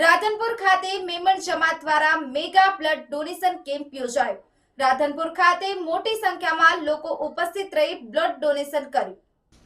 રાધનપુર ખાતે મેમણ જમાત દ્વારા mega blood donation camp યોજાયો. રાધનપુર ખાતે મોટી સંખ્યામાં લોકો ઉપસ્થિત રહી બ્લડ ડોનેશન કર્યું.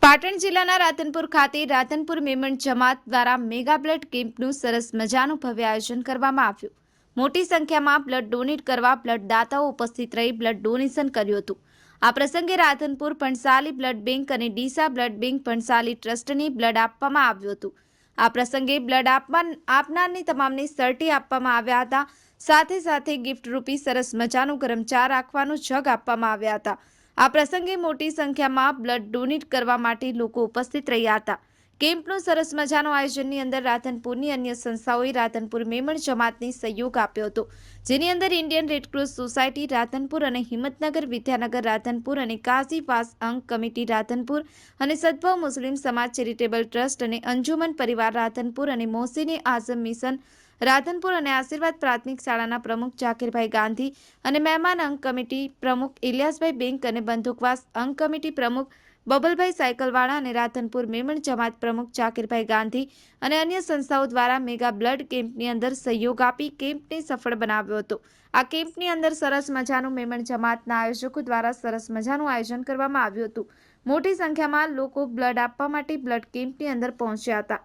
પાટણ જિલ્લાના રાધનપુર ખાતે રાધનપુર મેમણ જમાત દ્વારા મેગા બ્લડ કેમ્પનું સરસ મજાનું ભવ્ય આયોજન કરવામાં આવ્યું. મોટી સંખ્યામાં બ્લડ ડોનેટ કરવા બ્લડ દાતાઓ ઉપસ્થિત રહી બ્લડ ડોનેશન કર્યું હતું. આ પ્રસંગે રાધનપુર પણસાલી બ્લડ બેંક અને ડીસા બ્લડ બેંક પણસાલી ટ્રસ્ટની બ્લડ આપવામાં આવ્યું હતું. આ પ્રસંગે બ્લડ આપવા આપનારની તમામને સર્ટી આપવામાં આવ્યા હતા. સાથે સાથે ગિફ્ટ રૂપી સરસ મજાનું ગરમ ચા રાખવાનું જગ આપવામાં આવ્યા હતા. આ પ્રસંગે મોટી સંખ્યામાં બ્લડ ડોનેટ કરવા માટે લોકો ઉપસ્થિત રહ્યા હતા. કેમ્પનું સરસ મજાનું આયોજનની અંદર રાધનપુરની અન્ય સંસ્થાઓએ રાધનપુર મેમણ જમાતની સહયોગ આપ્યો હતો, જેની અંદર ઇન્ડિયન રેડક્રોસ સોસાયટી, રાધનપુર અને હિંમતનગર વિદ્યાનગર રાધનપુર અને કાઝી પાસ અંક કમિટી રાધનપુર અને સદભાવ મુસ્લિમ સમાજ ચેરિટેબલ ટ્રસ્ટ અને અંજુમન પરિવાર રાધનપુર અને મોહસિને આઝમ મિશન રાધનપુર અને આશીર્વાદ પ્રાથમિક શાળાના પ્રમુખ જાકીરભાઈ ગાંધી અને મહેમાન અંક કમિટી પ્રમુખ ઇલિયાસભાઈ બેંક અને બંદૂકવાસ અંક કમિટી પ્રમુખ બબલભાઈ સાયકલવાળા અને રાધનપુર મેમણ જમાત પ્રમુખ જાકીરભાઈ ગાંધી અને અન્ય સંસ્થાઓ દ્વારા મેગા બ્લડ કેમ્પની અંદર સહયોગ આપી કેમ્પને સફળ બનાવ્યો હતો. આ કેમ્પની અંદર સરસ મજાનું મેમણ જમાતના આયોજકો દ્વારા સરસ મજાનું આયોજન કરવામાં આવ્યું હતું. મોટી સંખ્યામાં લોકો બ્લડ આપવા માટે બ્લડ કેમ્પની અંદર પહોંચ્યા હતા.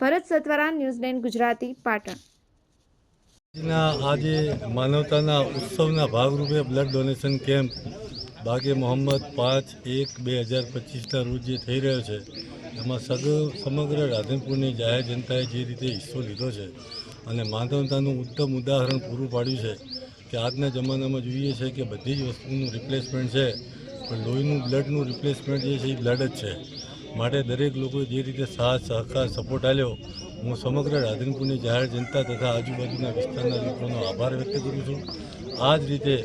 Bharat Satwara New Zealand Gujarati, Patan. આજે માનવતાના ઉત્સવના ભાગરૂપે blood donation camp Bage Mohammad પાંચ એક બે હજાર પચીસના રોજ જે થઈ રહ્યો છે, એમાં સગ, સમગ્ર રાધનપુરની જાહેર જનતાએ જે રીતે હિસ્સો લીધો છે અને માનવતાનું ઉત્તમ ઉદાહરણ પૂરું પાડ્યું છે કે આજના જમાનામાં જોઈએ છે કે બધી જ વસ્તુનું રિપ્લેસમેન્ટ છે, પણ લોહીનું બ્લડનું રિપ્લેસમેન્ટ જે છે એ બ્લડ જ છે. માટે દરેક લોકોએ જે રીતે સાથ, સહકાર સપોર્ટ આપ્યો, હું સમગ્ર રાધનપુરની જાહેર જનતા તથા આજુબાજુના વિસ્તારના લોકોનો આભાર વ્યક્ત કરું છું. આ જ રીતે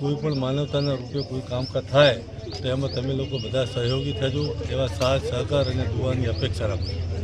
કોઈ પણ માનવતાના રૂપે કોઈ કામકાજ થાય, તો એમાં તમે લોકો બધા સહયોગી થજો, એવા સાથ, સહકાર અને દુવાની અપેક્ષા રાખું. છું